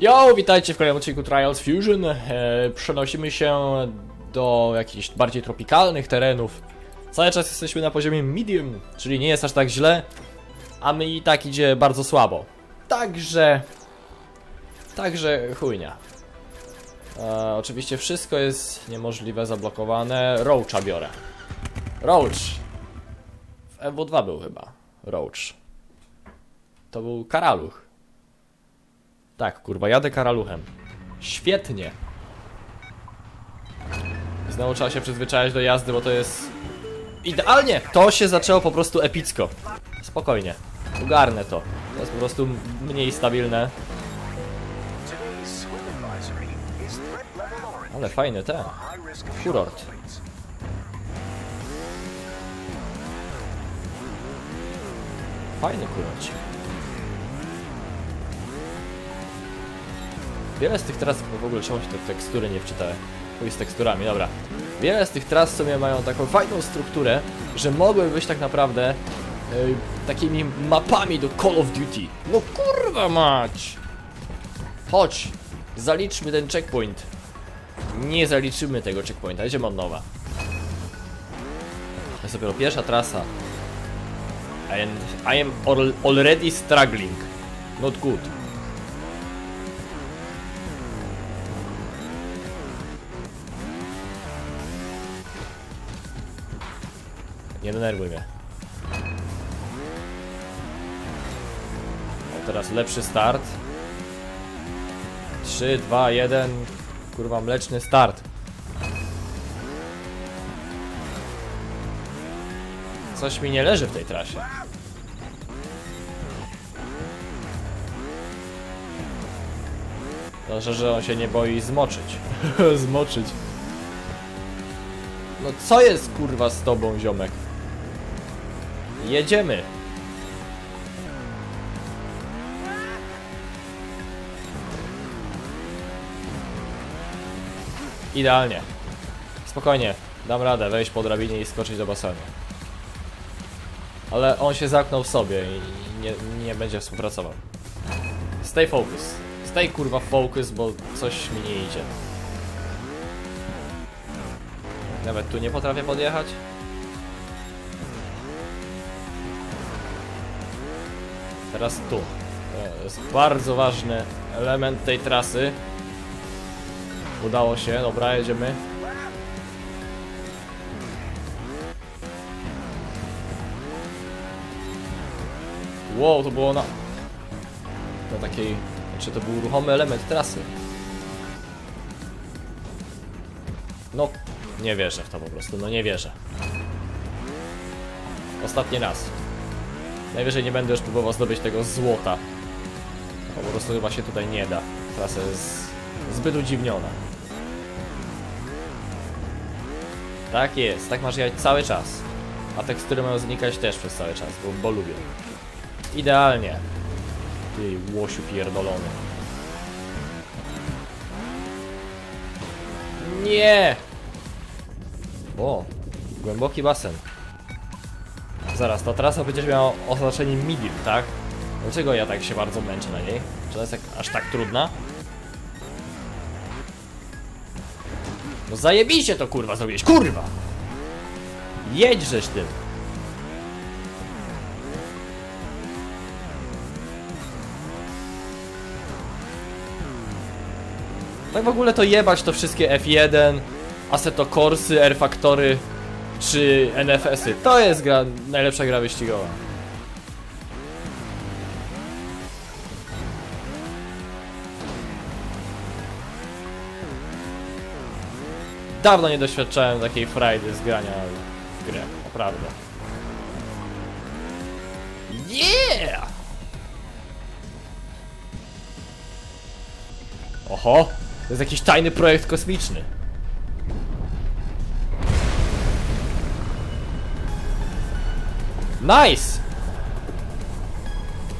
Yo, witajcie w kolejnym odcinku Trials Fusion. E, przenosimy się do jakichś bardziej tropikalnych terenów. Cały czas jesteśmy na poziomie medium, czyli nie jest aż tak źle, a my i tak idzie bardzo słabo. Także... Także chujnia. E, oczywiście wszystko jest niemożliwe, zablokowane. Roacha biorę. Roach. W MW2 był chyba. Roach. To był karaluch. Tak, kurwa, jadę karaluchem. Świetnie. Znowu trzeba się przyzwyczaić do jazdy, bo to jest... Idealnie! To się zaczęło po prostu epicko. Spokojnie. Ogarnę to. To jest po prostu mniej stabilne. Ale fajny ten. Plates. Fajny kurorcik. Wiele z tych tras, no w ogóle czemu się te tekstury nie wczytałem? Chuj z teksturami, dobra. Wiele z tych tras w sumie mają taką fajną strukturę, że mogły być tak naprawdę yy, takimi mapami do Call of Duty. No kurwa mać! Chodź, zaliczmy ten checkpoint. Nie zaliczymy tego checkpointa, idziemy od nowa. To jest dopiero pierwsza trasa. And I am al already struggling. Not good. Nie denerwuj mnie. O, teraz lepszy start. 3, 2, 1. Kurwa, mleczny start. Coś mi nie leży w tej trasie. Dobrze, że on się nie boi zmoczyć. zmoczyć. No co jest kurwa z tobą, ziomek? Jedziemy. Idealnie. Spokojnie, dam radę wejść po drabinie i skoczyć do basenu. Ale on się zamknął w sobie i nie, nie będzie współpracował. Stay focus. Stay kurwa focus, bo coś mi nie idzie. Nawet tu nie potrafię podjechać. Teraz tu. To jest bardzo ważny element tej trasy. Udało się, dobra, jedziemy. Wow, to było na... Na takiej... Znaczy to był ruchomy element trasy. No, nie wierzę w to po prostu, no nie wierzę. Ostatni raz. Najwyżej nie będę już próbował zdobyć tego złota. Po prostu chyba się tutaj nie da. Trasa jest zbyt udziwniona. Tak jest, tak masz jechać cały czas. A tekstury mają znikać też przez cały czas, bo, bo lubię. Idealnie. Ty łosiu pierdolony. Nie! O, głęboki basen. Zaraz, ta trasa będzie miała oznaczenie medium, tak? Dlaczego ja tak się bardzo męczę na niej? Czy ona jest jak, aż tak trudna? No zajebiście to kurwa zrobiłeś, kurwa! Jedźżeś tym! Tak w ogóle to jebać to wszystkie F1, Assetto Corsy, R-Factory czy NFS-y. To jest gra, najlepsza gra wyścigowa. Dawno nie doświadczałem takiej frajdy z grania w grę, naprawdę. Yeah! Oho, to jest jakiś tajny projekt kosmiczny. Nice!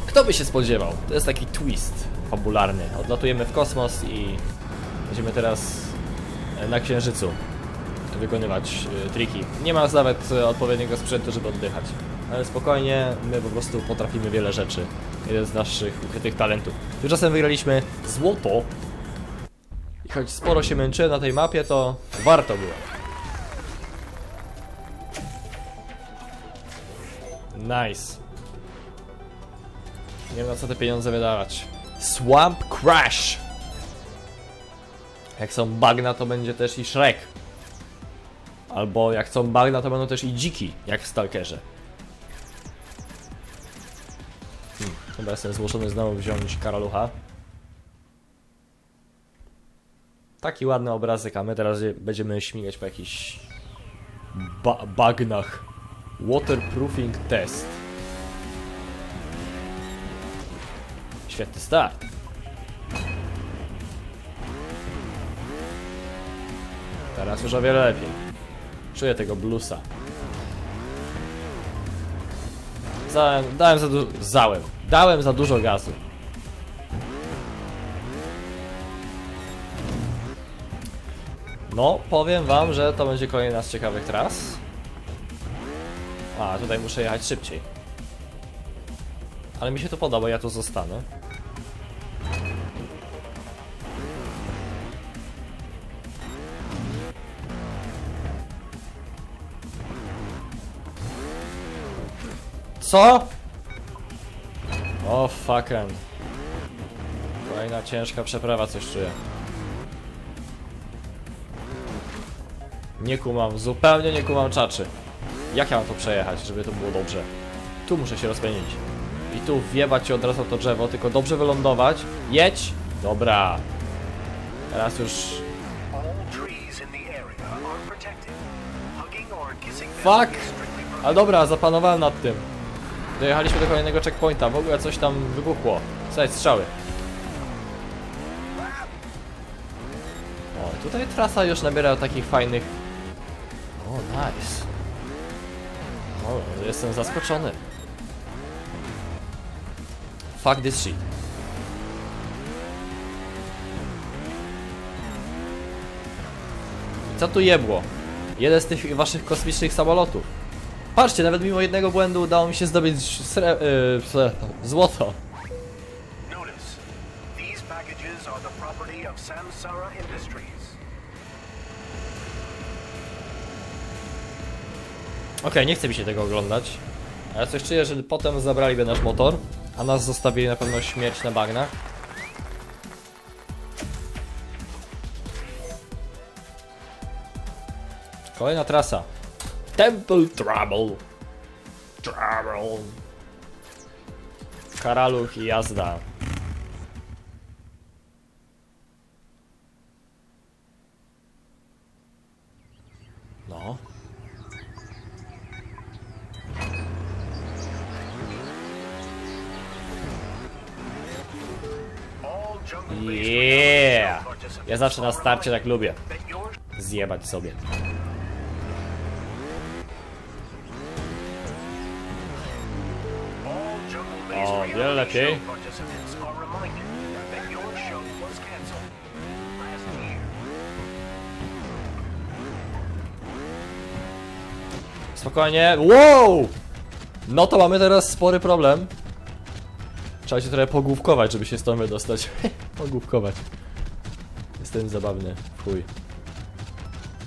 Kto by się spodziewał? To jest taki twist fabularny. Odlatujemy w kosmos i będziemy teraz e, na Księżycu wykonywać e, triki. Nie ma nawet e, odpowiedniego sprzętu, żeby oddychać. Ale spokojnie, my po prostu potrafimy wiele rzeczy. Jeden z naszych ukrytych talentów. Tymczasem wygraliśmy złoto. I choć sporo się męczyłem na tej mapie, to warto było. Nice. Nie wiem na co te pieniądze wydawać. Swamp Crash! Jak są bagna, to będzie też i Shrek. Albo jak są bagna, to będą też i dziki, jak w Stalkerze. Hmm, chyba jestem zmuszony znowu wziąć karalucha. Taki ładny obrazek, a my teraz będziemy śmigać po jakichś ba bagnach. Waterproofing test. Świetny start. Teraz już o wiele lepiej. Czuję tego bluesa. Załem, dałem za dużo. Załem. Dałem za dużo gazu. No, powiem wam, że to będzie kolejna z ciekawych tras. A, tutaj muszę jechać szybciej. Ale mi się to podoba, ja tu zostanę. Co? O fucking. Kolejna ciężka przeprawa, coś czuję. Nie kumam, zupełnie nie kumam czaczy. Jak ja mam to przejechać, żeby to było dobrze? Tu muszę się rozpędzić. I tu wjebać się od razu to drzewo, tylko dobrze wylądować. Jedź! Dobra. Teraz już... Fuck! A dobra, zapanowałem nad tym. Dojechaliśmy do kolejnego checkpointa, w ogóle coś tam wybuchło. Słuchaj, strzały. O, tutaj trasa już nabiera takich fajnych... O, nice. O, jestem zaskoczony. Fuck this shit. Co tu jebło? Jeden z tych waszych kosmicznych samolotów. Patrzcie, nawet mimo jednego błędu udało mi się zdobyć sre... Yy, złoto. Notice, these packages are the property of Samsara Industries. Okej, nie chce mi się tego oglądać. Ale coś czuję, że potem zabraliby nasz motor, a nas zostawili na pewno śmierć na bagnach. Kolejna trasa. Temple Trouble. Trouble. Karaluch i jazda. Ja zawsze na starcie tak lubię. Zjebać sobie. O, wiele lepiej. Spokojnie. Wow! No to mamy teraz spory problem. Trzeba się trochę pogłówkować, żeby się stąd wydostać. pogłówkować. Jestem zabawny. Chuj.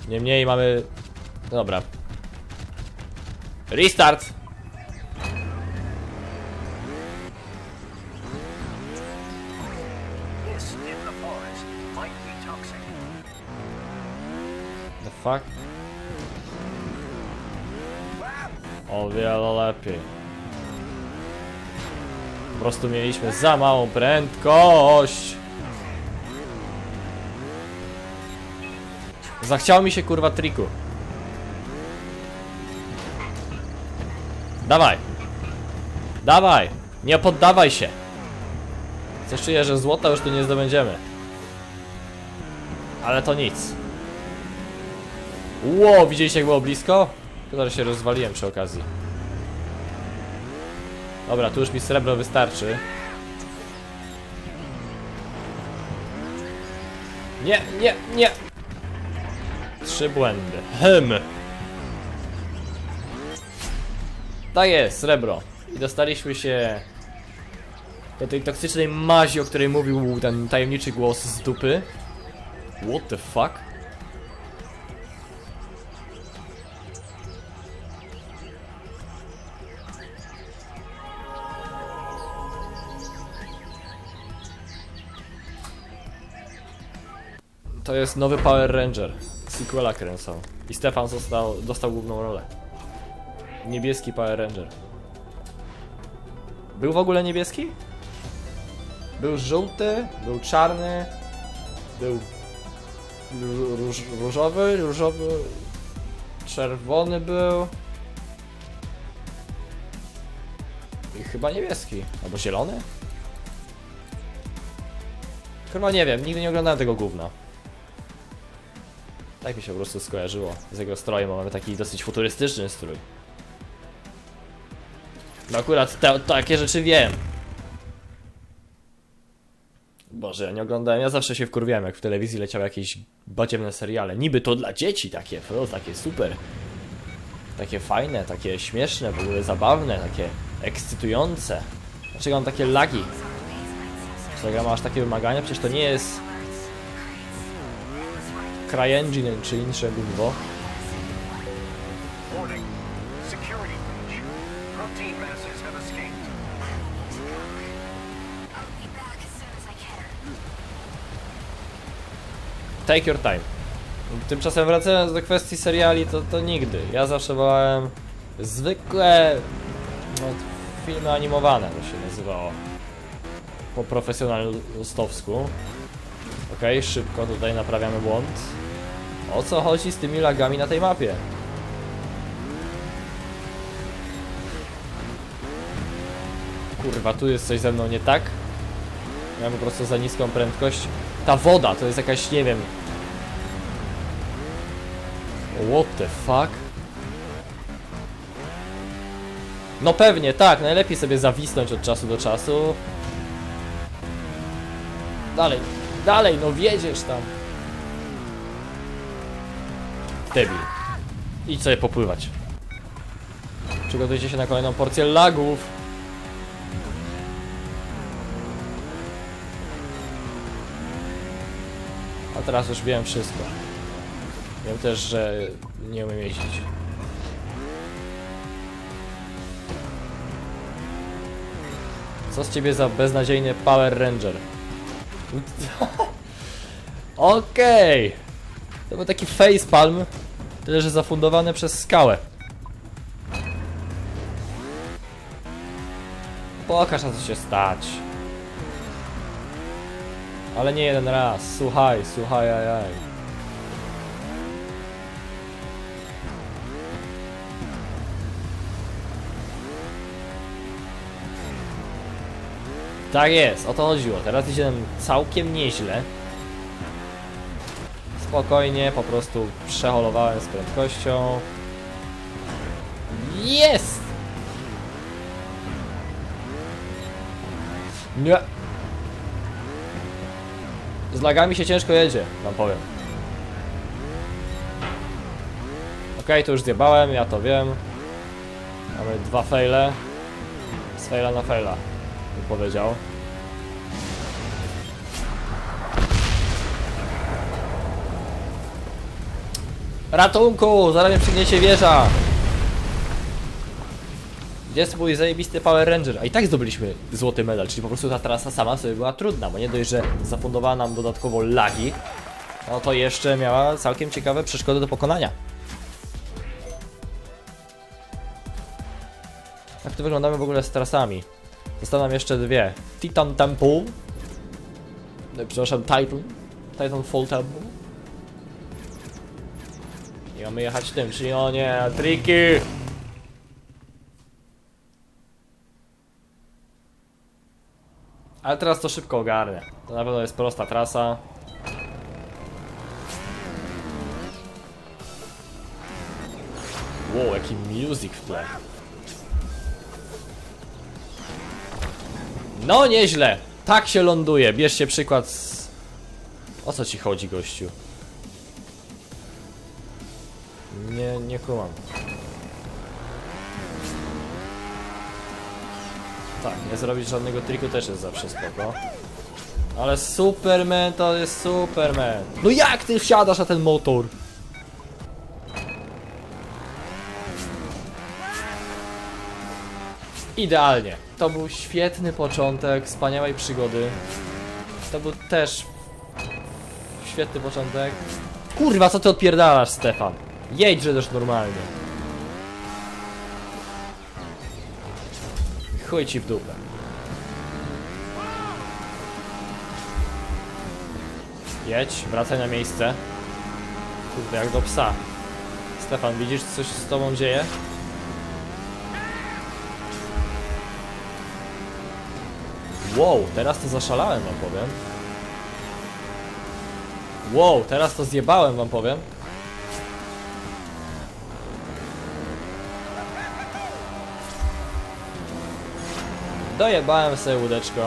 Niemniej mamy... Dobra. Restart! The fuck? O wiele lepiej. Po prostu mieliśmy za małą prędkość. Zachciało mi się kurwa triku. Dawaj. Dawaj. Nie poddawaj się. Coś czuję, że złota już tu nie zdobędziemy. Ale to nic. Ło, widzieliście jak było blisko? Że się rozwaliłem przy okazji. Dobra, tu już mi srebro wystarczy. Nie, nie, nie! Trzy błędy. Hm. Tak jest, srebro. I dostaliśmy się do tej toksycznej mazi, o której mówił ten tajemniczy głos z dupy. What the fuck? To jest nowy Power Ranger. Sequela kręcą. I Stefan został, dostał główną rolę. Niebieski Power Ranger. Był w ogóle niebieski? Był żółty, był czarny, był ró- róż, różowy, różowy, czerwony był. I chyba niebieski, albo zielony? Chyba nie wiem, nigdy nie oglądałem tego gówna. Tak mi się po prostu skojarzyło z jego strojem, bo mamy taki dosyć futurystyczny strój. No akurat te, takie rzeczy wiem. Boże, ja nie oglądałem, ja zawsze się wkurwiałem, jak w telewizji leciały jakieś badziewne seriale. Niby to dla dzieci takie, o, takie super. Takie fajne, takie śmieszne, w ogóle zabawne, takie ekscytujące. Dlaczego mam takie lagi? Czy ma aż takie wymagania? Przecież to nie jest... soon as I can. Take your time. Tymczasem wracając do kwestii seriali, to, to nigdy. Ja zawsze wolałem zwykłe no, filmy animowane, to się nazywało. Po profesjonalistowsku. Okej, szybko tutaj naprawiamy błąd. O co chodzi z tymi lagami na tej mapie? Kurwa, tu jest coś ze mną nie tak? Miałem po prostu za niską prędkość. Ta woda to jest jakaś, nie wiem. What the fuck? No pewnie, tak, najlepiej sobie zawisnąć od czasu do czasu. Dalej, dalej, no wiedziesz tam. Debil. Idź sobie popływać. Przygotujcie się na kolejną porcję lagów. A teraz już wiem wszystko. Wiem też, że nie umiem jeździć. Co z ciebie za beznadziejny Power Ranger? Okej! To był taki facepalm, tyle że zafundowany przez skałę. Pokaż na co się stać. Ale nie jeden raz. Słuchaj, słuchaj, aj, aj. Tak jest, o to chodziło. Teraz idzie nam całkiem nieźle. Spokojnie, po prostu przeholowałem z prędkością. Jest! Nie. Z lagami się ciężko jedzie, wam powiem. Okej, to już zjebałem, ja to wiem. Mamy dwa faile. Z faila na faila, bym powiedział. Ratunku! Zaraz mnie przygniecie wieża! Gdzie jest mój zajebisty Power Ranger? A i tak zdobyliśmy złoty medal, czyli po prostu ta trasa sama sobie była trudna, bo nie dość, że zafundowała nam dodatkowo lagi, no to jeszcze miała całkiem ciekawe przeszkody do pokonania. Jak to wyglądamy w ogóle z trasami? Zostały nam jeszcze dwie. Titan Temple. No, przepraszam, Titan. Titanfall Temple. I mamy jechać tym, czyli o nie, triki! Ale teraz to szybko ogarnę. To na pewno jest prosta trasa. Wow, jaki music w tle. No nieźle. Tak się ląduje. Bierzcie przykład z... O co ci chodzi, gościu? Nie, nie kumam. Tak, nie zrobić żadnego triku też jest zawsze spoko. Ale Superman to jest Superman. No jak ty wsiadasz na ten motor? Idealnie. To był świetny początek wspaniałej przygody. To był też świetny początek. Kurwa, co ty odpierdalasz, Stefan? Jedźże też normalnie. Chuj ci w dupę. Jedź, wracaj na miejsce. Kurde, jak do psa. Stefan, widzisz coś z tobą dzieje? Wow, teraz to zaszalałem wam powiem. Wow, teraz to zjebałem wam powiem. Dojebałem sobie łódeczką.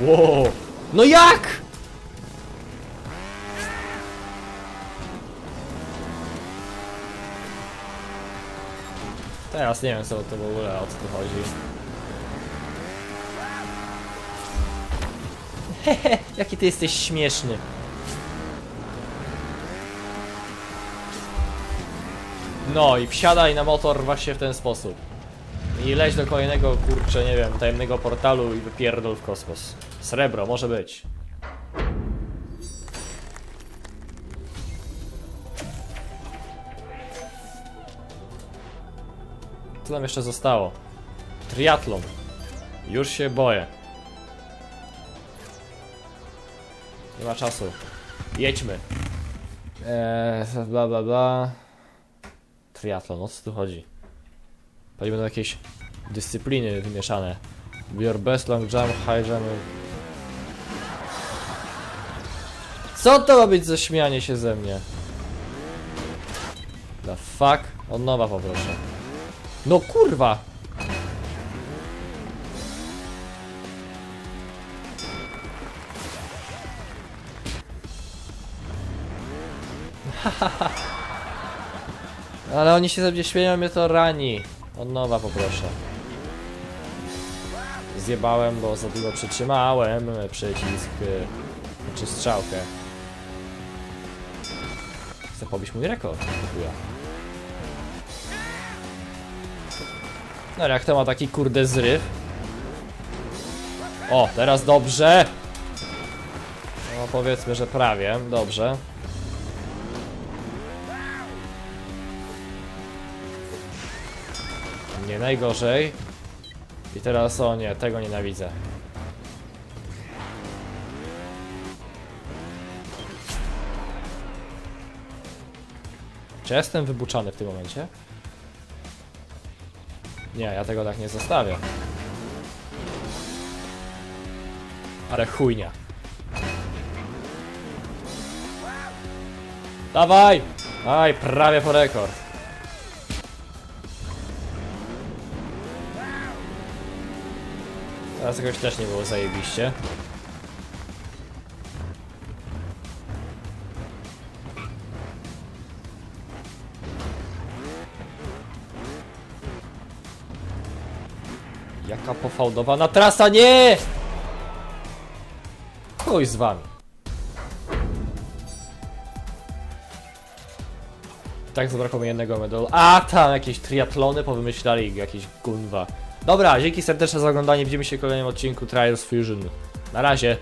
Wow. No jak? Teraz nie wiem co to w ogóle o co tu chodzi. Hehe, jaki ty jesteś śmieszny. No i wsiadaj na motor właśnie w ten sposób. I leć do kolejnego, kurczę, nie wiem, tajemnego portalu i wypierdol w kosmos. Srebro, może być. Co nam jeszcze zostało? Triatlon. Już się boję. Nie ma czasu. Jedźmy. Eee, bla bla bla. Triatlon, o co tu chodzi? Pewnie będą jakieś dyscypliny wymieszane. Your best long jump, high jump. Co to ma być za śmianie się ze mnie? The fuck? Od nowa poproszę. No kurwa! Ale oni się ze mnie śmieją, mnie to rani. Od nowa poproszę. Zjebałem, bo za długo przytrzymałem przycisk y, czy strzałkę. Chcę pobić mój rekord. Chuja. No jak to ma taki kurde zryw. O, teraz dobrze. No powiedzmy, że prawie. Dobrze. Nie najgorzej. I teraz o nie, tego nienawidzę. Czy ja jestem wybuczony w tym momencie? Nie, ja tego tak nie zostawię. Ale chujnia. Dawaj! Aj, prawie po rekord. Teraz jakoś też nie było zajebiście. Jaka pofałdowana trasa, nie! Chuj z wami. Tak zabrakło mi jednego medalu. A tam jakieś triatlony powymyślali, jakieś gunwa. Dobra, dzięki serdeczne za oglądanie. Widzimy się w kolejnym odcinku Trials Fusion. Na razie.